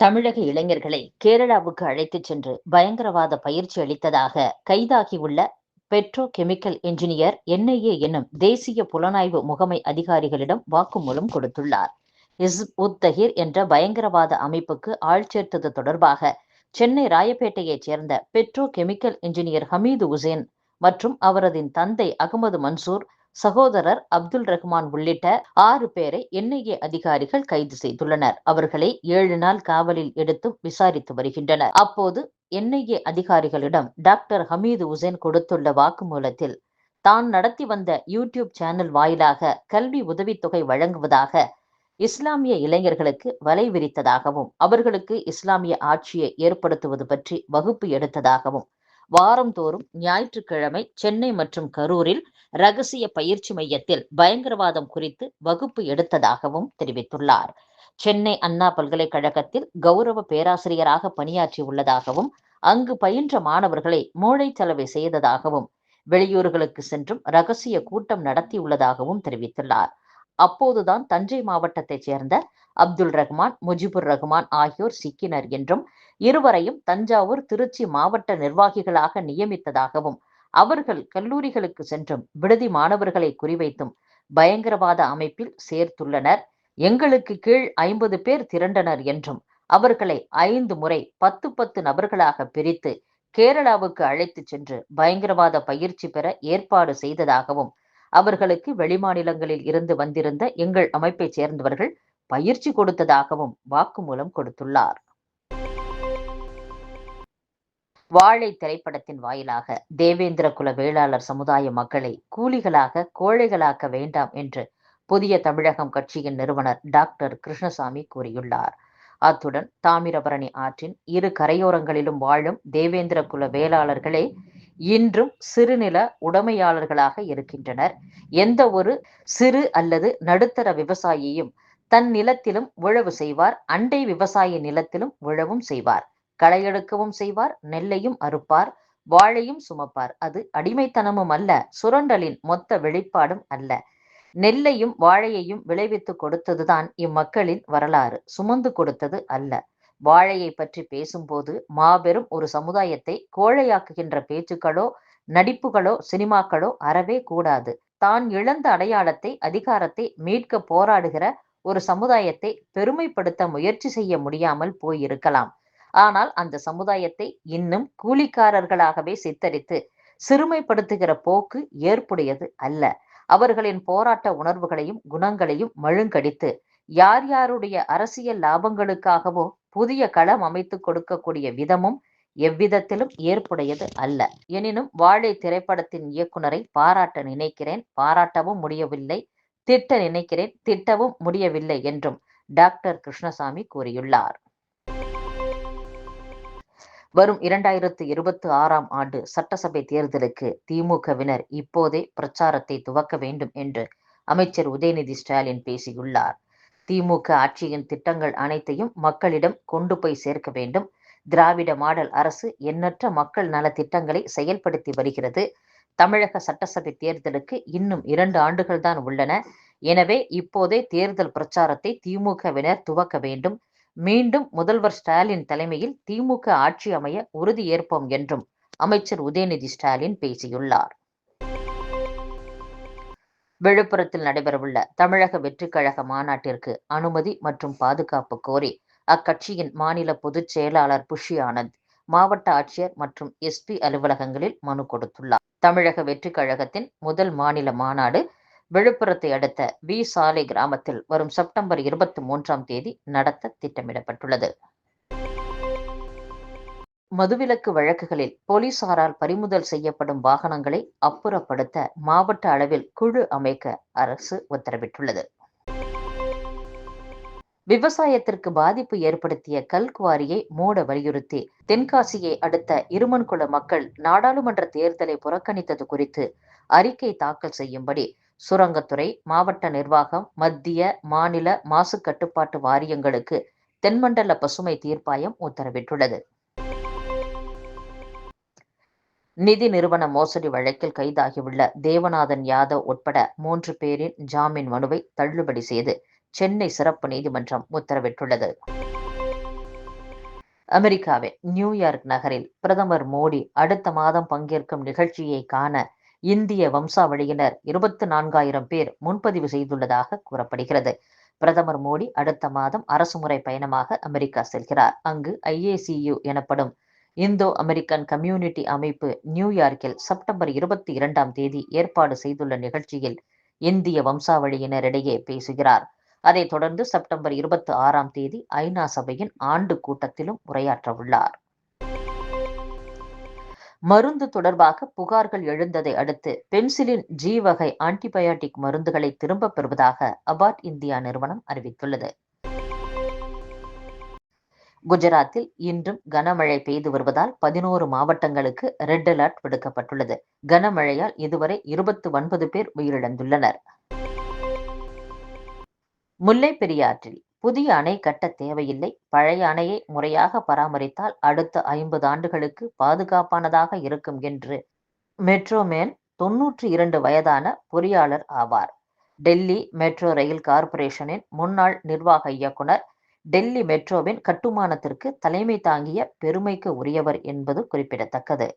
தமிழக இளைஞர்களை கேரளாவுக்கு அழைத்துச் சென்று பயங்கரவாத பயிற்சி அளித்ததாக கைதாகியுள்ள பெட்ரோ கெமிக்கல் என்ஜினியர் என்ஐஏ என்னும் தேசிய புலனாய்வு முகமை அதிகாரிகளிடம் வாக்குமூலம் கொடுத்துள்ளார். இஸ் உத்தஹிர் என்ற பயங்கரவாத அமைப்புக்கு ஆள் சேர்த்தது தொடர்பாக சென்னை ராயப்பேட்டையைச் சேர்ந்த petrochemical engineer Hameed Hussain மற்றும் அவரதின் தந்தை அகமது மன்சூர் சகோதரர் அப்துல் ரஹ்மான் உள்ளிட்ட ஆறு பேரை என்ஐஏ அதிகாரிகள் கைது செய்துள்ளனர். அவர்களை ஏழு நாள் காவலில் எடுத்து விசாரித்து வருகின்றனர். அப்போது என்ஐஏ அதிகாரிகளிடம் டாக்டர் ஹமீது உசேன் கொடுத்துள்ள வாக்குமூலத்தில் தான் நடத்தி வந்த யூடியூப் சேனல் வாயிலாக கல்வி உதவித்தொகை வழங்குவதாக இஸ்லாமிய இளைஞர்களுக்கு வலை விரித்ததாகவும் அவர்களுக்கு இஸ்லாமிய ஆட்சியை ஏற்படுத்துவது பற்றி வகுப்பு எடுத்ததாகவும் வாரந்தோறும் ஞாயிற்றுக்கிழமை சென்னை மற்றும் கரூரில் ரகசிய பயிற்சி மையத்தில் பயங்கரவாதம் குறித்து வகுப்பு எடுத்ததாகவும் தெரிவித்துள்ளார். சென்னை அண்ணா பல்கலைக்கழகத்தில் கௌரவ பேராசிரியராக பணியாற்றி உள்ளதாகவும் அங்கு பயின்ற மாணவர்களை மூளைச்சலவை செய்ததாகவும் வெளியூர்களுக்கு சென்றும் ரகசிய கூட்டம் நடத்தியுள்ளதாகவும் தெரிவித்துள்ளார். அப்போதுதான் தஞ்சை மாவட்டத்தைச் சேர்ந்த அப்துல் ரஹ்மான் முஜிபுர் ரஹ்மான் ஆகியோர் சிக்கினர் என்றும் இருவரையும் தஞ்சாவூர் திருச்சி மாவட்ட நிர்வாகிகளாக நியமித்ததாகவும் அவர்கள் கல்லூரிகளுக்கு சென்றும் விடுதி மாணவர்களை குறிவைத்தும் பயங்கரவாத அமைப்பில் சேர்த்துள்ளனர். எங்களுக்கு கீழ் ஐம்பது பேர் திரண்டனர் என்றும் அவர்களை ஐந்து முறை பத்து பத்து நபர்களாக பிரித்து கேரளாவுக்கு அழைத்துச் சென்று பயங்கரவாத பயிற்சி பெற ஏற்பாடு செய்ததாகவும் அவர்களுக்கு வெளிமாநிலங்களில் இருந்து வந்திருந்த எங்கள் அமைப்பைச் சேர்ந்தவர்கள் பயிற்சி கொடுத்ததாகவும் வாக்குமூலம் கொடுத்துள்ளார். வாழை திரைப்படத்தின் வாயிலாக தேவேந்திர குல வேளாளர் சமுதாய மக்களை கூலிகளாக கோழைகளாக்க வேண்டாம் என்று புதிய தமிழகம் கட்சியின் நிறுவனர் டாக்டர் கிருஷ்ணசாமி கூறியுள்ளார். அத்துடன் தாமிரபரணி ஆற்றின் இரு கரையோரங்களிலும் வாழும் தேவேந்திர குல வேளாளர்களே இன்றும் சிறுநில உடைமையாளர்களாக இருக்கின்றனர். எந்த ஒரு சிறு அல்லது நடுத்தர விவசாயியும் தன் நிலத்திலும் உழவு செய்வார். அண்டை விவசாய நிலத்திலும் உழவும் செய்வார். களையெடுக்கவும் செய்வார். நெல்லையும் அறுப்பார். வாழையும் சுமப்பார். அது அடிமைத்தனமும் அல்ல சுரண்டலின் மொத்த வெளிப்பாடும் அல்ல. நெல்லையும் வாழையையும் விளைவித்து கொடுத்ததுதான் இம்மக்களின் வரலாறு. சுமந்து கொடுத்தது அல்ல. வாழையை பற்றி பேசும்போது மாபெரும் ஒரு சமுதாயத்தை கோழையாக்குகின்ற பேச்சுக்களோ நடிப்புகளோ சினிமாக்களோ அறவே கூடாது. தான் இழந்த அடையாளத்தை அதிகாரத்தை மீட்க போராடுகிற ஒரு சமுதாயத்தை பெருமைப்படுத்த முயற்சி செய்ய முடியாமல் போயிருக்கலாம். ஆனால் அந்த சமுதாயத்தை இன்னும் கூலிக்காரர்களாகவே சித்தரித்து சிறுமைப்படுத்துகிற போக்கு ஏற்புடையது அல்ல. அவர்களின் போராட்ட உணர்வுகளையும் குணங்களையும் மழுங்கடித்து யார் யாருடைய அரசியல் லாபங்களுக்காகவோ புதிய களம் அமைத்து கொடுக்கக்கூடிய விதமும் எவ்விதத்திலும் ஏற்புடையது அல்ல. எனினும் வாழை திரைப்படத்தின் இயக்குனரை பாராட்ட நினைக்கிறேன். பாராட்டவும் முடியவில்லை. திட்ட நினைக்கிறேன் திட்டவும் முடியவில்லை என்றும் டாக்டர் கிருஷ்ணசாமி கூறியுள்ளார். வரும் இரண்டாயிரத்து இருபத்தி ஆறாம் ஆண்டு சட்டசபை தேர்தலுக்கு திமுகவினர் இப்போதே பிரச்சாரத்தை துவக்க வேண்டும் என்று அமைச்சர் உதயநிதி ஸ்டாலின் பேசியுள்ளார். திமுக ஆட்சியின் திட்டங்கள் அனைத்தையும் மக்களிடம் கொண்டு போய் சேர்க்க வேண்டும். திராவிட மாடல் அரசு எண்ணற்ற மக்கள் நல திட்டங்களை செயல்படுத்தி வருகிறது. தமிழக சட்டசபை தேர்தலுக்கு இன்னும் இரண்டு ஆண்டுகள் தான் உள்ளன. எனவே இப்போதே தேர்தல் பிரச்சாரத்தை திமுகவினர் துவக்க வேண்டும். மீண்டும் முதல்வர் ஸ்டாலின் தலைமையில் திமுக ஆட்சி அமைய உறுதி ஏற்போம் என்றும் அமைச்சர் உதயநிதி ஸ்டாலின் பேசியுள்ளார். விழுப்புரத்தில் நடைபெறவுள்ள தமிழக வெற்றிக் கழக மாநாட்டிற்கு அனுமதி மற்றும் பாதுகாப்பு கோரி அக்கட்சியின் மாநில பொதுச் செயலாளர் புஷி ஆனந்த் மாவட்ட ஆட்சியர் மற்றும் எஸ்பி அலுவலகங்களில் மனு கொடுத்துள்ளார். தமிழக வெற்றி கழகத்தின் முதல் மாநில மாநாடு விழுப்புரத்தை அடுத்த வி. சாலை கிராமத்தில் வரும் செப்டம்பர் இருபத்தி மூன்றாம் தேதி நடத்த திட்டமிடப்பட்டுள்ளது. மதுவிலக்கு வழக்குகளில் போலீசாரால் பறிமுதல் செய்யப்படும் வாகனங்களை அப்புறப்படுத்த மாவட்ட அளவில் குழு அமைக்க அரசு உத்தரவிட்டுள்ளது. விவசாயத்திற்கு பாதிப்பு ஏற்படுத்திய கல்குவாரியை மூட வலியுறுத்தி தென்காசியை அடுத்த இருமன்குள மக்கள் நாடாளுமன்ற தேர்தலை புறக்கணித்தது குறித்து அறிக்கை தாக்கல் செய்யும்படி சுரங்கத்துறை மாவட்ட நிர்வாகம் மத்திய மாநில மாசு கட்டுப்பாட்டு வாரியங்களுக்கு தென்மண்டல பசுமை தீர்ப்பாயம் உத்தரவிட்டுள்ளது. நிதி நிறுவன மோசடி வழக்கில் கைதாகியுள்ள தேவநாதன் யாதவ் உட்பட மூன்று பேரின் ஜாமீன் மனுவை தள்ளுபடி செய்து சென்னை சிறப்பு நீதிமன்றம் உத்தரவிட்டுள்ளது. அமெரிக்காவின் நியூயார்க் நகரில் பிரதமர் மோடி அடுத்த மாதம் பங்கேற்கும் நிகழ்ச்சியை காண இந்திய வம்சாவளியினர் இருபத்தி நான்காயிரம் பேர் முன்பதிவு செய்துள்ளதாக கூறப்படுகிறது. பிரதமர் மோடி அடுத்த மாதம் அரசுமுறை பயணமாக அமெரிக்கா செல்கிறார். அங்கு ஐஏசியு எனப்படும் இந்தோ அமெரிக்கன் கம்யூனிட்டி அமைப்பு நியூயார்க்கில் செப்டம்பர் இருபத்தி இரண்டாம் தேதி ஏற்பாடு செய்துள்ள நிகழ்ச்சியில் இந்திய வம்சாவளியினரிடையே பேசுகிறார். அதைத் தொடர்ந்து செப்டம்பர் இருபத்தி ஆறாம் தேதி ஐநா சபையின் ஆண்டு கூட்டத்திலும் உரையாற்ற உள்ளார். மருந்து தொடர்பாக புகார்கள் எழுந்ததை அடுத்து பென்சிலின் ஜி வகை ஆன்டிபயாட்டிக் மருந்துகளை திரும்பப் பெறுவதாக அபாட் இந்தியா நிறுவனம் அறிவித்துள்ளது. குஜராத்தில் இன்றும் கனமழை பெய்து வருவதால் பதினோரு மாவட்டங்களுக்கு ரெட் அலர்ட் விடுக்கப்பட்டுள்ளது. கனமழையால் இதுவரை இருபத்தி ஒன்பது பேர் உயிரிழந்துள்ளனர். முல்லை பெரியாற்றில் புதிய அணை கட்ட தேவையில்லை. பழைய அணையை முறையாக பராமரித்தால் அடுத்த ஐம்பது ஆண்டுகளுக்கு பாதுகாப்பானதாக இருக்கும் என்று மெட்ரோமேன் தொன்னூற்றி இரண்டு வயதான பொறியாளர் ஆவார். டெல்லி மெட்ரோ ரயில் கார்ப்பரேஷனின் முன்னாள் நிர்வாக இயக்குனர் டெல்லி மெட்ரோவின் கட்டுமானத்திற்கு தலைமை தாங்கிய பெருமைக்கு உரியவர் என்பது குறிப்பிடத்தக்கது.